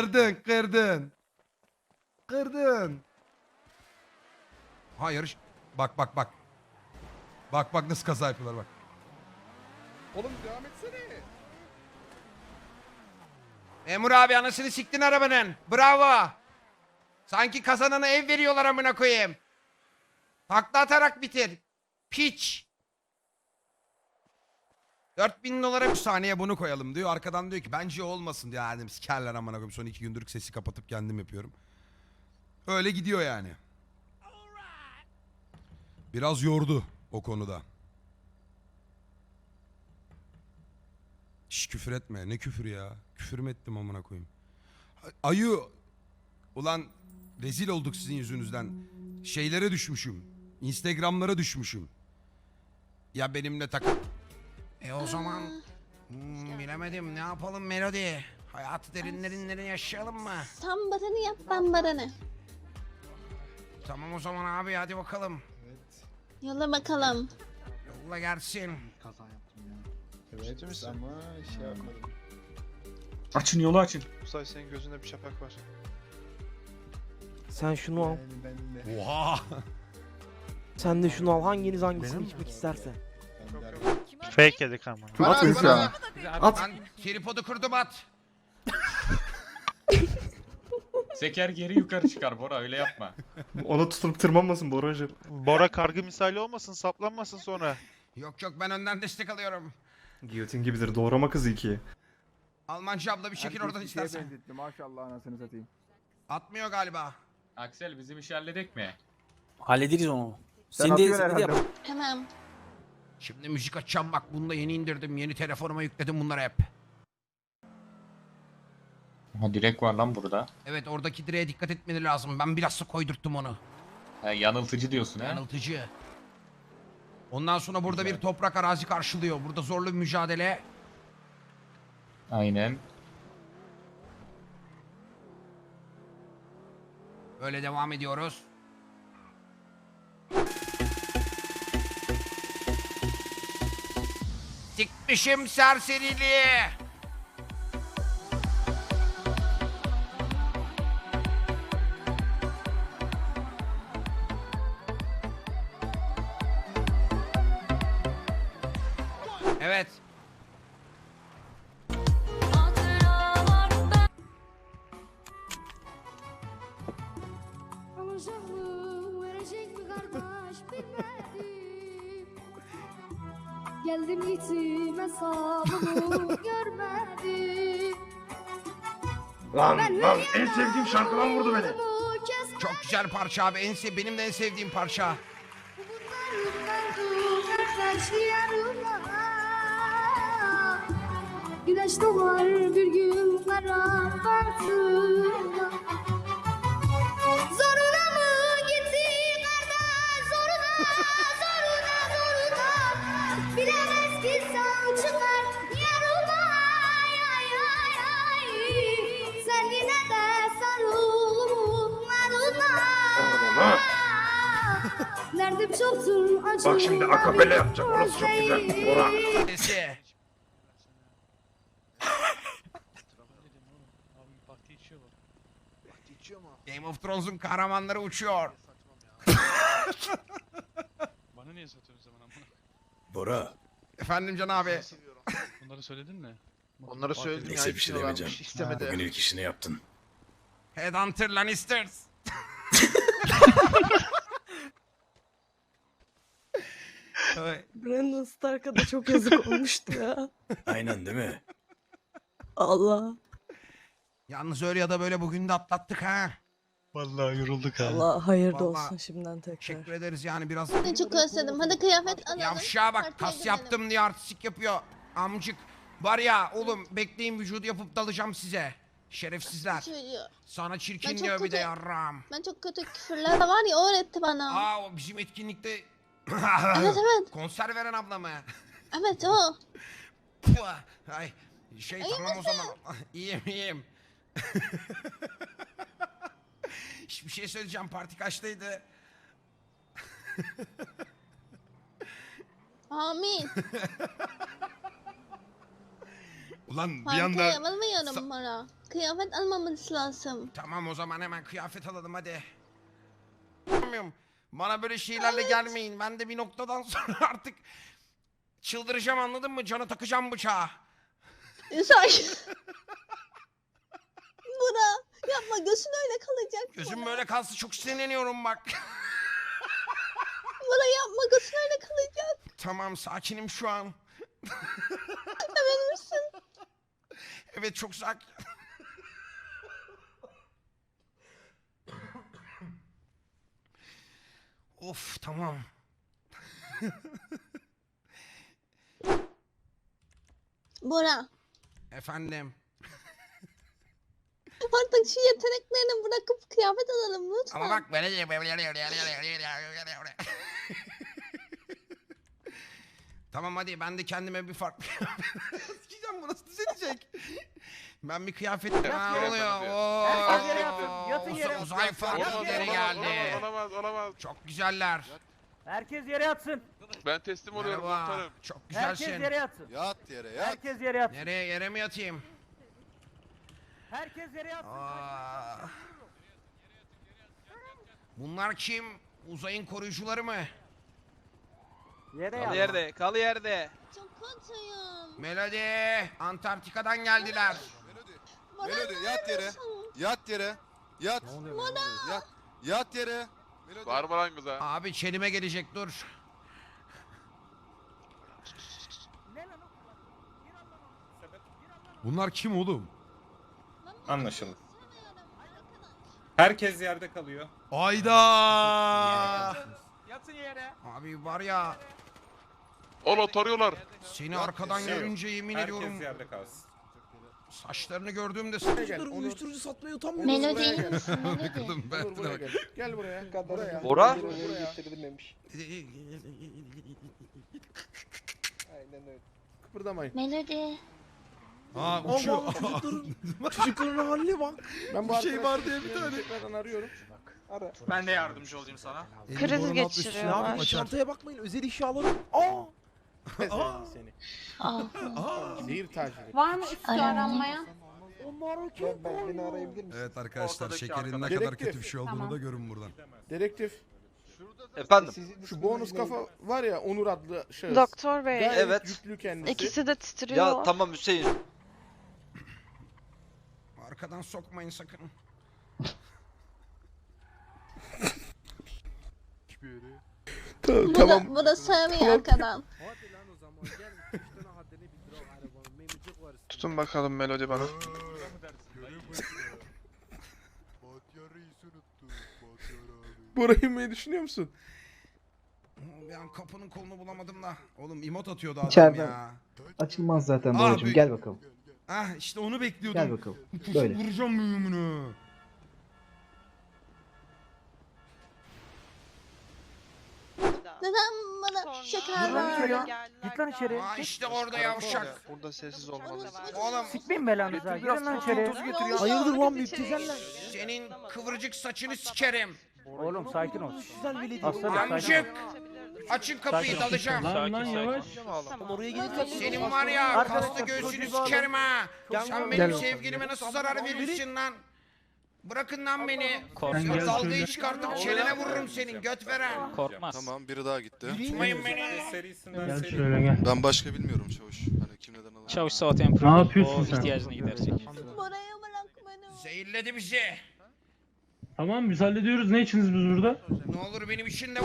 kırdın kırdın. Kırdın. Ha yarış. Bak bak bak. Bak bak nasıl kaza yapıyorlar bak. Oğlum devam etsene. Memur abi anasını siktin arabanın. Bravo. Sanki kazanana ev veriyorlar amına koyayım. Takla atarak bitir. Piç. 4000 dolara bir saniye bunu koyalım diyor. Arkadan diyor ki bence olmasın diyor. Yani sikerler amına koyayım. Son iki gündür sesi kapatıp kendim yapıyorum. Öyle gidiyor yani. Biraz yordu o konuda. Şş küfür etme. Ne küfür ya? Küfür mü ettim amına koyayım? Ayı ulan rezil olduk sizin yüzünüzden. Şeylere düşmüşüm. Instagram'lara düşmüşüm. Ya benimle tak... E o zaman hmm, bilemedim ne yapalım Melody? Hayatı derinlerinden yaşayalım mı? Sen baranı yap ben baranı. Tamam o zaman abi hadi bakalım. Yolla bakalım. Yolla gelsin. Evet ama şey yapmadım. Açın yolu açın. Musay senin gözünde bir şapak var. Sen şunu al. Yani ben de. Oha! Sen de şunu al. Hanginiz hangisini içmek isterse. Ben de. Fake yedik ama. Bana at ya. At. Ben tripodu kurdum at. Seker geri yukarı çıkar Bora öyle yapma. Onu tutup tırmanmasın Boracı. Bora kargı misali olmasın, saplanmasın sonra. Yok yok ben önden destek alıyorum. Giyotin gibidir doğrama kızı ikiye. Almancı abla bir şekil oradan istersen. Maşallah anasını satayım. Atmıyor galiba. Aksel bizim işi halledek mi? Hallederiz onu. Sen Sen de atıyorsun sen de yap. herhalde. Şimdi müzik açacağım bak bunu da yeni indirdim. Yeni telefonuma yükledim bunları hep. Ha direk var lan burada. Evet oradaki direğe dikkat etmeleri lazım. Ben bilhassa koydurttum onu. Ha, yanıltıcı diyorsun ha. Yanıltıcı. Ondan sonra burada bir toprak arazi karşılıyor. Burada zorlu bir mücadele. Aynen. Böyle devam ediyoruz. Sikmişim serseriliği. Evet. Geldim gittim hesabımı görmedim. Lan Ben lan en sevdiğim şarkıdan vurdu beni. Çok güzel parça abi. En sev benim de en sevdiğim parça. Güneş doğar bir gün kara baktığında Derdim çoktur acı Bak şimdi akapella yapacak, orası çok güzel. Bora. Sesi. Game of Thrones'un kahramanları uçuyor. Bana niye satıyorsun zaman ama? Bora, Efendim Can abi. Bunları söyledin mi? Onlara söyledim ya. neyse bir şey demeyeceğim. İstemedi. Bugün ilk işini yaptın. Headhunter Lannisters. Ay, Brandon Stark'a da çok yazık olmuştu ya. Aynen değil mi? Allah. Yalnız öyle ya da böyle bugün de atlattık ha. Vallahi yorulduk ha. Allah hayırlı Vallahi olsun şimdiden tekrar. Teşekkür ederiz yani biraz. Seni çok özledim. Hadi kıyafet alalım. Yavşağa bak partiye kas gidelim. yaptım diye artistik yapıyor. Amcık. Var ya oğlum bekleyin vücudu yapıp dalacağım size. Şerefsizler. Çocuğu. Sana çirkin Ben çok diyor bir de kötü- yarram. Ben çok kötü küfürler var ya o öğretti bana. Aa o bizim etkinlikte Evet evet. konser veren abla mı? Evet o. Ay şey Ay, tamam o zaman. iyiyim iyiyim. Hiçbir şey söyleyeceğim. Parti kaçtaydı? Amin. Ulan bir Parti anda mı yarın bana? kıyafet almamız lazım. Tamam o zaman hemen kıyafet alalım hadi. Bilmiyorum. Bana böyle şeylerle gelmeyin. Ben de bir noktadan sonra artık çıldıracağım anladın mı? Cana takacağım bıçağı. Sakin. Bora yapma gözün öyle kalacak. Gözüm Bora. böyle kalsın çok sinirleniyorum bak. Bora yapma gözün öyle kalacak. tamam sakinim şu an. Emin misin? Evet çok sakin. Of tamam. Bora Efendim. artık şu yeteneklerini bırakıp kıyafet alalım lütfen. Ama bak böyle Tamam hadi ben de kendime bir farklı Sikeceğim bu nasıl düzelecek? Ben bir kıyafet... Ha, yere oluyor. yatın, yere yatın, yatın yere. Uzay farkları geldi. Olamaz olamaz. Çok güzeller. Herkes yere yatsın. Ben teslim oluyorum Merhaba. komutanım. Çok Herkes güzelsin. yere yatsın. Yat yere yat. Herkes yere yatsın. Nereye yere mi yatayım? Herkes yere yatsın. Aa. Bunlar kim? Uzayın koruyucuları mı? Yere Kal yat. yerde, kal yerde. Çok kötüyüm. Melody, Antarktika'dan geldiler. Bora Melody yat yere. Yat yere. Yat. Yat. Yat yere. Melody. Var mı lan kıza? Abi çenime gelecek dur. Bunlar kim oğlum? Anlaşıldı. Herkes yerde kalıyor. Ayda. Yatın yere. Abi var ya Oğlum tarıyorlar. seni arkadan görünce yemin ediyorum Herkes yerde kalsın. Saçlarını gördüğümde Uyuşturucu satmaya utanmıyor Melodi iyi misin Melodi? Ben Buraya gel. Gel buraya. Buraya. Bora? Buraya. Aynen öyle. Kıpırdamayın. Melodi. Aa uçuyor. Çocukların haline bak. Ben bu Bir şey var diye bir tane. Tekrardan arıyorum. Ara. Ben de yardımcı olayım sana. Kriz geçiriyorlar. Abi çantaya bakmayın özel eşyaları. Aa. Seni. Aa. Zehir taciri. Var mı üstü aranmaya? Onlar kim? Ben, ben beni arayabilir misin? Evet arkadaşlar Ortadaki şekerin ne arkadaş. kadar kötü bir şey olduğunu da görün buradan. Dedektif. Efendim. Şu bonus kafa var ya Onur adlı şahıs. Doktor bey. Gayet Evet. yüklü kendisi. İkisi de titriyor. tamam Hüseyin. Arkadan sokmayın sakın. Ta- Bu tamam. da, bu da sevmiyor arkadan. Tutun bakalım Melodi bana. Burayı inmeyi düşünüyor musun? Bir an kapının kolunu bulamadım da. Oğlum emot atıyordu adam İçeriden. ya. Açılmaz zaten Abi- babacığım. Gel bakalım. Ah işte onu bekliyordum. Gel bakalım. Böyle. vuracağım mühümünü. Neden bana şeker Yürü lan. Git lan içeri. Aa işte orada yavşak. Burada sessiz olmalıyız. Oğlum Sikmeyin belanıza. Girin lan içeri. getiriyor. Hayırdır lan müptezeller. senin kıvırcık saçını sikerim. Oğlum sakin ol. Güzel veli Aslanım, Amcık. Açın kapıyı Sakin ol. dalacağım. Lan yavaş. Oraya gelirken Senin var ya Arkadaşlar, kaslı göğsünü çocuğu alın. sikerim ha. Sen benim sevgilime nasıl zarar verirsin lan? Bırakın lan beni. Gel dalgayı çıkartıp çenene vururum senin göt veren. Korkmaz. Tamam biri daha gitti. Tutmayın beni. Serisinden Gel seri. şöyle gel. Ben başka bilmiyorum çavuş. Hani kim neden alır. Çavuş Soğutan Ne yapıyorsun sen? ihtiyacını giderecek. Bora'ya bırak beni. Zehirledi bizi. Tamam biz hallediyoruz. Ne içiniz biz burada? Ne olur benim için de